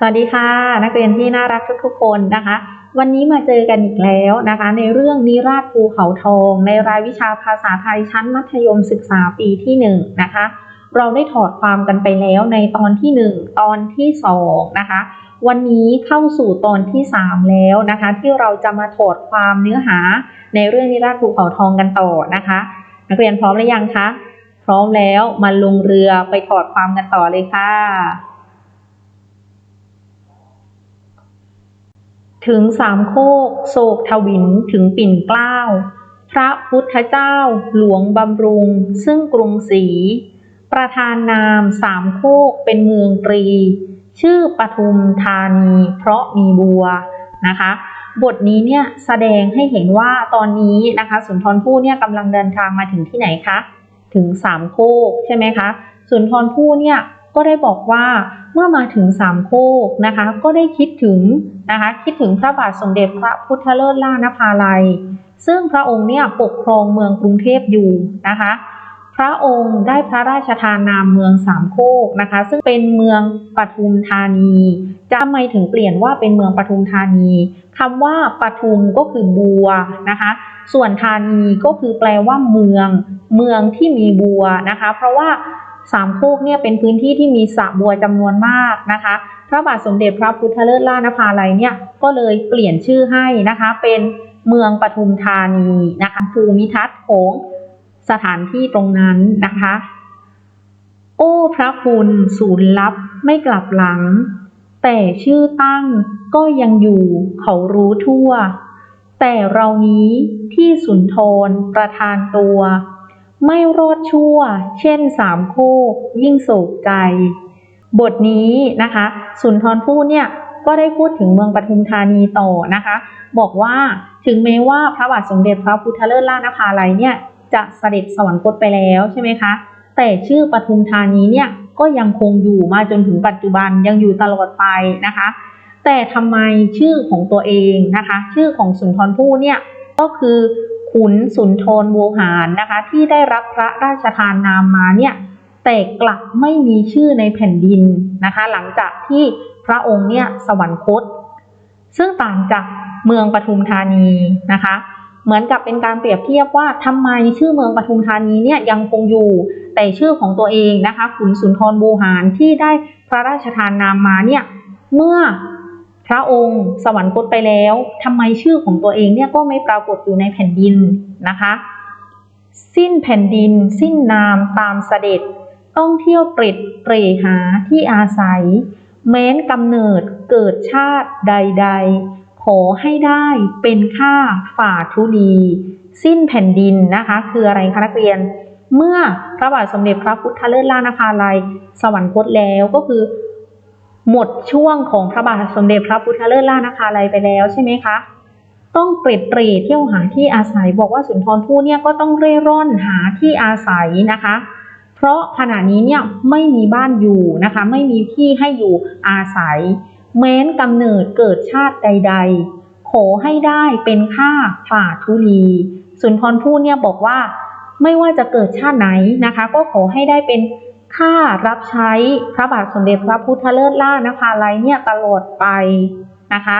สวัสดีค่ะ นักเรียนที่น่ารักทุกๆคนนะคะ วันนี้มาเจอกันอีกแล้วนะคะ ในเรื่องนิราชภูเขาทอง ในรายวิชาภาษาไทยชั้นมัธยมศึกษาปีที่หนึ่งนะคะ เราได้ถอดความกันไปแล้วในตอนที่หนึ่งตอนที่สองนะคะ วันนี้เข้าสู่ตอนที่สามแล้วนะคะ ที่เราจะมาถอดความเนื้อหาในเรื่องนิราชภูเขาทองกันต่อนะคะ นักเรียนพร้อมหรือยังคะพร้อมแล้วมาลงเรือไปถอดความกันต่อเลยค่ะ ถึงสามโคกโศกทวินถึงปิ่นเกล้า พระพุทธเจ้าหลวงบำรุง ซึ่งกรุงศรี ประธานนามสามโคกเป็นเมืองตรี ชื่อปทุมธานี เพราะมีบัวนะคะ บทนี้เนี่ยแสดงให้เห็นว่าตอนนี้นะคะสุนทรภู่เนี่ยกำลังเดินทางมาถึงที่ไหนคะ ถึงสามโคกใช่ไหมคะ สุนทรภู่เนี่ยก็ได้บอกว่าเมื่อมาถึงสามโคกนะคะ ก็ได้คิด ถึงนะคะคิดถึงพระบาทสมเด็จพระพุทธเลิศล่านภาลัย ซึ่งพระองค์เนี่ยปกครองเมืองกรุงเทพอยู่นะคะพระองค์ได้พระราชทานนามเมืองสามโคกนะคะ ซึ่งเป็นเมืองปทุมธานีจะทำไมถึงเปลี่ยนว่าเป็นเมืองปทุมธานีคำว่าปทุมก็คือบัวนะคะ ส่วนธานีก็คือแปลว่าเมือง เมืองที่มีบัวนะคะ เพราะว่า สามโคกเนี่ยเป็นพื้นที่ที่มีสระบัวจำนวนมากนะคะ พระบาทสมเด็จพระพุทธเลิศล่านภาลัยเนี่ยก็เลยเปลี่ยนชื่อให้นะคะเป็นเมืองปทุมธานีนะคะภูมิทัศน์ของสถานที่ตรงนั้นนะคะ โอ้พระคุณศูนย์ลับไม่กลับหลัง แต่ชื่อตั้งก็ยังอยู่เขารู้ทั่ว แต่เรานี้ที่สุนทรประทานตัว ไม่รอดชั่ว เช่นสามโคยิ่งโศกใจ บทนี้นะคะ สุนทรภู่เนี่ยก็ได้พูดถึงเมืองปทุมธานีต่อนะคะ บอกว่าถึงแม้ว่าพระบาทสมเด็จพระพุทธเลิศล่านภาลัยเนี่ยจะเสด็จสวรรคตไปแล้วใช่ไหมคะ แต่ชื่อปทุมธานีเนี่ยก็ยังคงอยู่มาจนถึงปัจจุบันยังอยู่ตลอดไปนะคะ แต่ทำไมชื่อของตัวเองนะคะ ชื่อของสุนทรภู่เนี่ยก็คือ ขุนสุนทรโวหารนะคะ ที่ได้รับพระราชทานนามมาเนี่ยแต่กลับไม่มีชื่อในแผ่นดินนะคะ หลังจากที่พระองค์เนี่ยสวรรคต ซึ่งต่างจากเมืองปทุมธานีนะคะ เหมือนกับเป็นการเปรียบเทียบว่าทำไมชื่อเมืองปทุมธานีเนี่ยยังคงอยู่แต่ชื่อของตัวเองนะคะขุนสุนทรโวหารที่ได้พระราชทานนามมาเนี่ยเมื่อ พระองค์สวรรคตไปแล้วทำไมชื่อของตัวเองเนี่ยก็ไม่ปรากฏอยู่ในแผ่นดินนะคะ สิ้นแผ่นดิน สิ้นนามตามเสด็จ ต้องเที่ยวเตร็ดเตรหาที่อาศัยแม้นกำเนิดเกิดชาติใด ๆ ขอให้ได้เป็นข้าฝ่าทุลีสิ้นแผ่นดินนะคะ คืออะไรคะนักเรียน เมื่อพระบาทสมเด็จพระพุทธเลิศล่านภาลัย สวรรคตแล้วก็คือ หมดช่วงของพระบาทสมเด็จพระพุทธเลิศล่านภาลัยไปแล้วใช่ไหมคะ ต้องเตร็ดเตรเที่ยวหาที่อาศัย บอกว่าสุนทรภู่เนี่ยก็ต้องเร่ร่อนหาที่อาศัยนะคะ เพราะขณะนี้เนี่ยไม่มีบ้านอยู่นะคะ ไม่มีที่ให้อยู่อาศัย แม้นกำเนิดเกิดชาติใด ๆ ขอให้ได้เป็นข้าฝ่าทุลีสุนทรภู่เนี่ยบอกว่าไม่ว่าจะเกิดชาติไหนนะคะ ก็ขอให้ได้เป็น ข้ารับใช้พระบาทสมเด็จพระพุทธเลิศล่านภาลัยเนี่ยตลอดไปนะคะ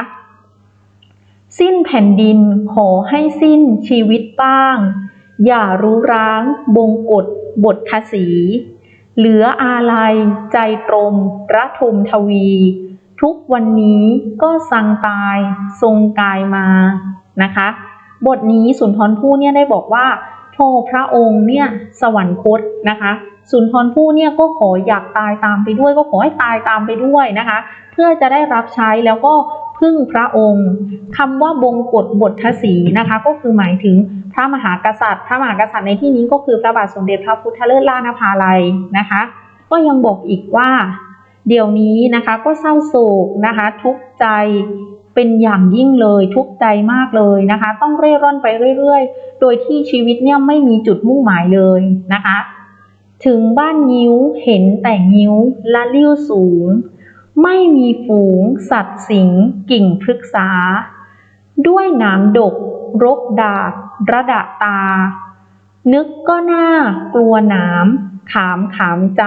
สิ้นแผ่นดินขอให้สิ้นชีวิตบ้าง อย่ารู้ร้างบงกฎบททศีเหลืออาลัยใจตรมระทมทวี ทุกวันนี้ก็สังตายทรงกายมานะคะ บทนี้สุนทรภู่เนี่ยได้บอกว่า พอพระองค์เนี่ยสวรรคตนะคะสุนทรภู่เนี่ยก็ขออยากตายตามไปด้วย ก็ขอให้ตายตามไปด้วยนะคะ เพื่อจะได้รับใช้แล้วก็พึ่งพระองค์คำว่าบงกฎบททศีนะคะ ก็คือหมายถึงพระมหากษัตริย์ พระมหากษัตริย์ในที่นี้ก็คือพระบาทสมเด็จพระพุทธเลิศล่านภาลัยนะคะ ก็ยังบอกอีกว่า เดี๋ยวนี้นะคะก็เศร้าโศกนะคะ ทุกข์ใจ เป็นอย่างยิ่งเลยทุกใจมากเลยนะคะ ต้องเร่ร่อนไปเรื่อยๆ โดยที่ชีวิตเนี่ยไม่มีจุดมุ่งหมายเลยนะคะ ถึงบ้านงิ้วเห็นแต่งิ้วละลิ้วสูง ไม่มีฝูง สัตว์สิงกิ่งพฤกษา ด้วยนามดก รกดาดระดะตา นึกก็น่ากลัวหนามขามขามใจ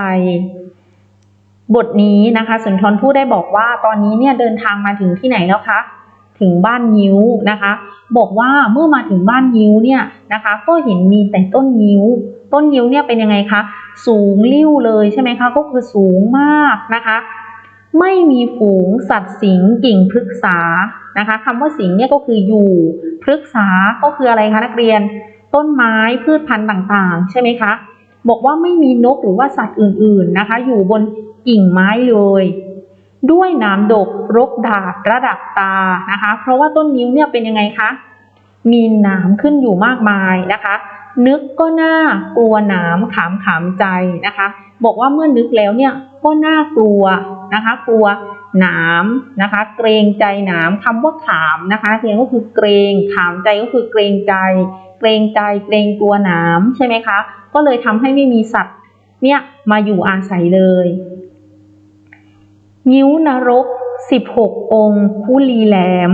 บทนี้นะคะสุนทรภู่ได้บอกว่าตอนนี้เนี่ยเดินทางมาถึงที่ไหนแล้วคะถึงบ้านยิ้วนะคะ บอกว่าเมื่อมาถึงบ้านยิ้วเนี่ยนะคะ ก็เห็นมีแต่ต้นยิ้ว ต้นยิ้วเนี่ยเป็นยังไงคะสูงลิ่วเลยใช่ไหมคะก็คือสูงมากนะคะ ไม่มีฝูงสัตว์สิงกิ่งพฤกษานะคะคำว่าสิงเนี่ยก็คืออยู่พฤกษาก็คืออะไรคะนักเรียน ต้นไม้พืชพันธุ์ต่างๆ ใช่ไหมคะบอกว่าไม่มีนกหรือว่าสัตว์อื่นๆนะคะ อยู่บน กิ่งไม้เลย ด้วยหนามดกรกดาดระดับตานะคะ เพราะว่าต้นนิ้วเนี่ยเป็นยังไงคะมีหนามขึ้นอยู่มากมายนะคะ นึกก็น่ากลัวหนามขามขามใจนะคะ บอกว่าเมื่อนึกแล้วเนี่ยก็น่ากลัวนะคะ กลัวหนามนะคะ เกรงใจหนามคำว่าขามนะคะเรียนก็คือเกรงขามใจก็คือเกรงใจ เกรงใจเกรงกลัวหนามใช่ไหมคะ ก็เลยทำให้ไม่มีสัตว์เนี่ยมาอยู่อาศัยเลย นิ้วนรกสิบหกองค์คุลีแหลม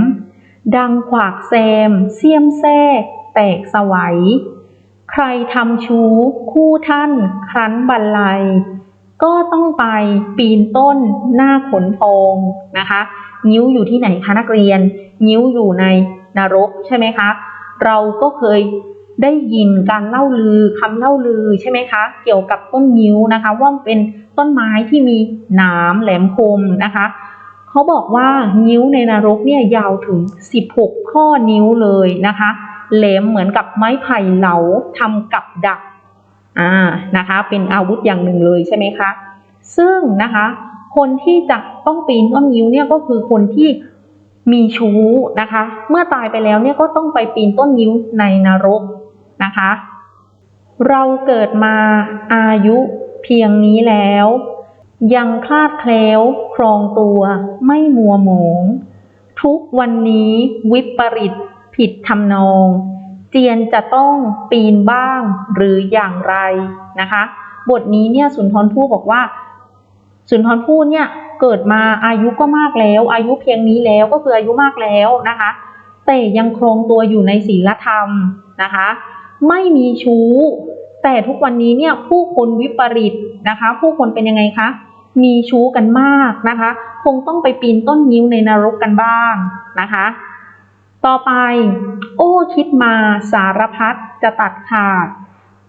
ดังขวากแซม เสียมแทรกแตกสวัย ใครทำชู้คู่ท่านครั้นบันไลยก็ต้องไปปีนต้นหน้าขนทองนะคะนิ้วอยู่ที่ไหนคะนักเรียน นิ้วอยู่ในนรกใช่ไหมคะ เราก็เคยได้ยินการเล่าลือคำเล่าลือใช่ไหมคะ เกี่ยวกับต้นนิ้วนะคะ ว่าเป็น ต้นไม้ที่มีหนามแหลมคมนะคะเขาบอกว่านิ้วในนรกเนี่ยยาวถึง 16 ข้อนิ้วเลยนะคะแหลมเหมือนกับไม้ไผ่เหลาทำกับดักอ่านะคะเป็นอาวุธอย่างหนึ่งเลยใช่ไหมคะซึ่งนะคะคนที่จะต้องปีนต้นนิ้วเนี่ยก็คือคนที่มีชู้นะคะ เมื่อตายไปแล้วเนี่ยก็ต้องไปปีนต้นนิ้วในนรกนะคะ เราเกิดมาอายุ พียงนี้แล้ว ยังคลาดแคล้วครองตัวไม่มัวหมองทุกวันนี้วิปริตผิดทำนอง เจียนจะต้องปีนบ้างหรืออย่างไรนะคะ บทนี้เนี่ยสุนทรภู่บอกว่า สุนทรภู่เนี่ยเกิดมาอายุก็มากแล้ว อายุเพียงนี้แล้วก็คืออายุมากแล้วนะคะ แต่ยังครองตัวอยู่ในศีลธรรมนะคะ ไม่มีชู้ แต่ทุกวันนี้เนี่ยผู้คนวิปริตนะคะ ผู้คนเป็นยังไงคะมีชู้กันมากนะคะ คงต้องไปปีนต้นนิ้วในนรกกันบ้างนะคะ ต่อไป โอ้คิดมาสารพัดจะตัดขาด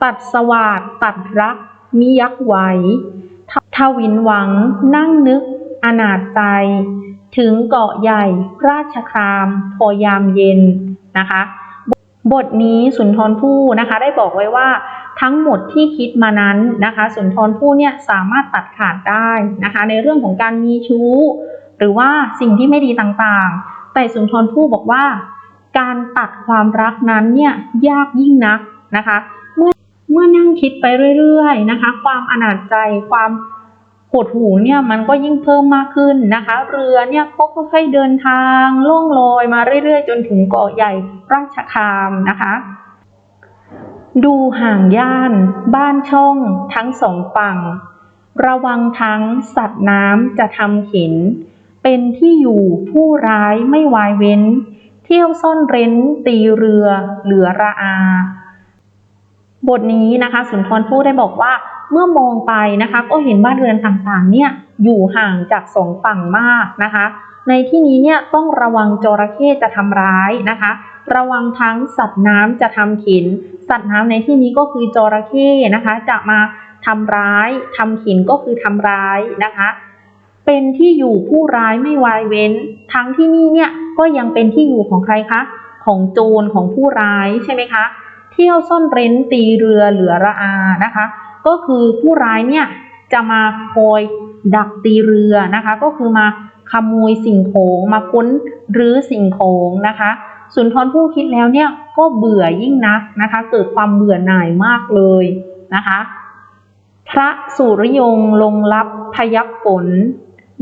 ตัดสวาดตัดรัก มิยักไหวททวินหวัง นั่งนึก อนาจใจ ถึงเกาะใหญ่ ราชคราม พอยามเย็นนะคะ บทนี้สุนทรภู่นะคะ ได้บอกไว้ว่าทั้งหมดที่คิดมานั้นนะคะ สุนทรภู่เนี่ยสามารถตัดขาดได้นะคะ ในเรื่องของการมีชู้ หรือว่าสิ่งที่ไม่ดีต่างๆ แต่สุนทรภู่บอกว่า การตัดความรักนั้นเนี่ยยากยิ่งนักนะคะ เมื่อเมื่อนั่งคิดไปเรื่อยๆนะคะ ความอนาจใจความ หดหูเนี่ยมันก็ยิ่งเพิ่มมากขึ้นนะคะ เรือเนี่ยก็ค่อยๆเดินทางล่องลอยมาเรื่อยๆ จนถึงเกาะใหญ่ราชคามนะคะ ดูห่างย่าน บ้านช่องทั้งสองฝั่ง ระวังทั้งสัตว์น้ำจะทำเข็น เป็นที่อยู่ผู้ร้ายไม่วายเว้น เที่ยวซ่อนเร้นตีเรือเหลือระอา บทนี้นะคะสุนทรภู่ได้บอกว่าเมื่อมองไปนะคะก็เห็นบ้านเรือนต่างๆเนี่ยอยู่ห่างจากสองฝั่งมากนะคะ ในที่นี้เนี่ยต้องระวังจระเข้จะทำร้ายนะคะ ระวังทั้งสัตว์น้ำจะทำเข็นสัตว์น้ำในที่นี้ก็คือจระเข้นะคะ จะมาทำร้ายทำเข็นก็คือทำร้ายนะคะ เป็นที่อยู่ผู้ร้ายไม่วายเว้น ทั้งที่นี่เนี่ยก็ยังเป็นที่อยู่ของใครคะของโจรของผู้ร้ายใช่ไหมคะ ที่ยวซ่อนเร้นตีเรือเหลือระอานะคะ ก็คือผู้ร้ายเนี่ยจะมาคอยดักตีเรือนะคะ ก็คือมาขโมยสิ่งของมาค้นหรือสิ่งของนะคะ สุนทรภู่คิดแล้วเนี่ยก็เบื่อยิ่งนักนะคะ เกิดความเบื่อหน่ายมากเลยนะคะ พระสุริยงลงรับพยับฝน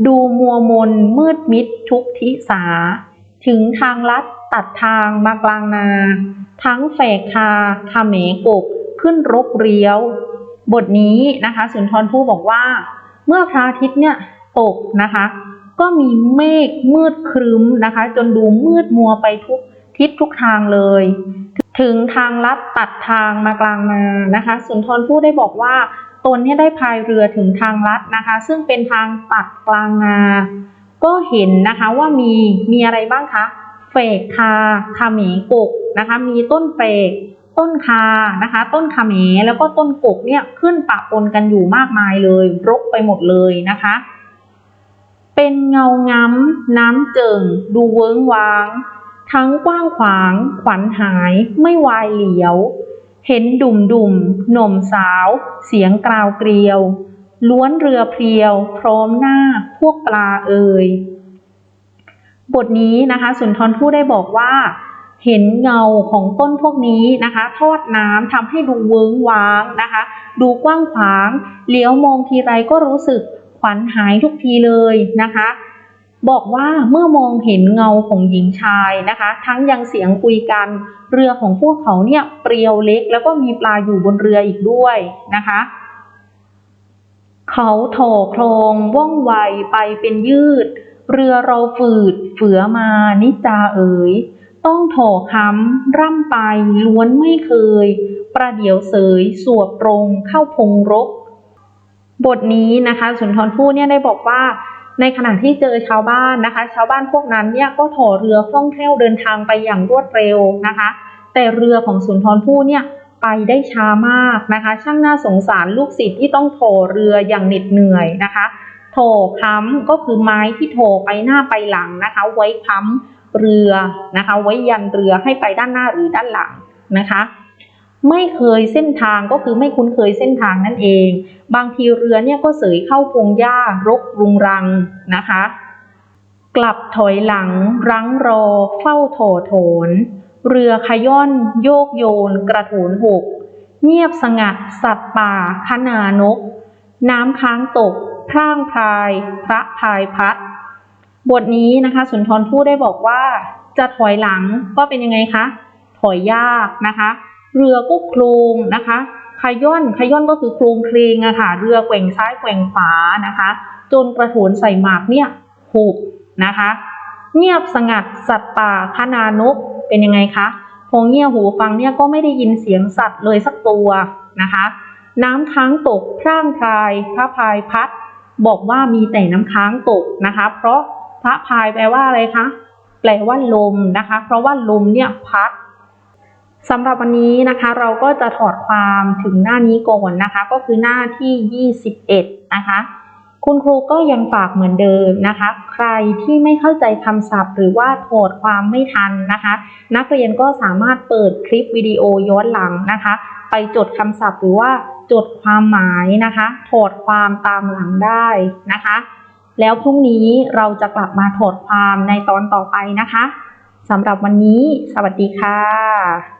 ดูมัวมนมืดมิดทุกทิสา ถึงทางลัด ตัดทางมากลางนา ทั้งแฝกคาคาเมกบ ขึ้นรกเรียว บทนี้นะคะ สุนทรภู่บอกว่า เมื่อพระอาทิตย์เนี่ยตกนะคะ ก็มีเมฆมืดครึ้มนะคะ จนดูมืดมัวไปทุกทิศทุกทางเลย ถึงทางลัดตัดทางมากลางนานะคะ สุนทรภู่ได้บอกว่าตนเนี่ยได้พายเรือถึงทางลัดนะคะ ซึ่งเป็นทางตัดกลางนา ก็เห็นนะคะว่ามีมีอะไรบ้างคะ เฟกคาคาเมกกนะคะ มีต้นเฟกต้นคานะคะ ต้นคาเมแล้วก็ต้นกกเนี่ยขึ้นปะปนกันอยู่มากมายเลย รกไปหมดเลยนะคะ เป็นเงาง้ำน้ำเจิงดูเวิ้งว้าง ทั้งกว้างขวาง ขวัญหาย ไม่วายเหลียว เห็นดุ่มดุมหน่มสาว เสียงกราวเกลียว ล้วนเรือเพียว พร้อมหน้าพวกปลาเอ่ย บทนี้นะคะสุนทรภู่ได้บอกว่า เห็นเงาของต้นพวกนี้นะคะ ทอดน้ำทำให้ดูเวิ้งว้างนะคะ ดูกว้างขวางเลี้ยวมองทีไรก็รู้สึกขวัญหายทุกทีเลยนะคะ บอกว่าเมื่อมองเห็นเงาของหญิงชายนะคะ ทั้งยังเสียงคุยกัน เรือของพวกเขาเนี่ยเปรียวเล็ก แล้วก็มีปลาอยู่บนเรืออีกด้วยนะคะเขาโถโครงว่องไวไปเป็นยืด เรือเราฝืด เฝือมานิจาเอ๋ย ต้องโถค้ำร่ำไปล้วนไม่เคย ประเดี๋ยวเสยสวบตรงเข้าพงรบบทนี้นะคะสุนทรภู่เนี่ยได้บอกว่าในขณะที่เจอชาวบ้านนะคะ ชาวบ้านพวกนั้นเนี่ยก็ถอเรือคล่องแคล่วเดินทางไปอย่างรวดเร็วนะคะ แต่เรือของสุนทรภู่เนี่ยไปได้ช้ามากนะคะ ช่างน่าสงสารลูกศิษย์ที่ต้องโถเรืออย่างเหน็ดเหนื่อยนะคะ โถค้ำก็คือไม้ที่โถไปหน้าไปหลังนะคะ ไว้ค้ำเรือนะคะ ไว้ยันเรือให้ไปด้านหน้าหรือด้านหลังนะคะ ไม่เคยเส้นทางก็คือไม่คุ้นเคยเส้นทางนั่นเอง บางทีเรือเนี่ยก็เสยเข้าพงหญ้ารกรุงรังนะคะ กลับถอยหลัง รั้งรอ เฝ้าโถโถน เรือขย่อนโยกโยน กระโถนหกเงียบสงัด สัตว์ป่าขนานก น้ำค้างตก พร่างพราย พระพายพัด บทนี้นะคะ สุนทรภู่ได้บอกว่า จะถอยหลังก็เป็นยังไงคะ ถอยยากนะคะ เรือก็โครงนะคะขย่อนขย่อนก็คือโครงเคลงอะค่ะ เรือแกว่งซ้ายแกว่งขวานะคะ จนกระโถนใส่หมากเนี่ยหุบนะคะ เงียบสงัดสัตว์ป่าขนานกเป็นยังไงคะพอเงี่ยหูฟังเนี่ยก็ไม่ได้ยินเสียงสัตว์เลยสักตัวนะคะ น้ำค้างตกพร่างพรายพระพายพัด บอกว่ามีแต่น้ำค้างตกนะคะ เพราะพระพายแปลว่าอะไรคะแปลว่าลมนะคะ เพราะว่าลมเนี่ยพัดสำหรับวันนี้นะคะเราก็จะถอดความถึงหน้านี้ก่อนนะคะ ก็คือหน้าที่ 21 นะคะ คุณครูก็ยังฝากเหมือนเดิมนะคะ ใครที่ไม่เข้าใจคำศัพท์ หรือว่าถอดความไม่ทันนะคะ นักเรียนก็สามารถเปิดคลิปวิดีโอย้อนหลังนะคะ ไปจดคำศัพท์หรือว่า จดความหมายนะคะถอดความตามหลังได้นะคะ แล้วพรุ่งนี้เราจะกลับมาถอดความในตอนต่อไปนะคะสำหรับวันนี้ สวัสดีค่ะ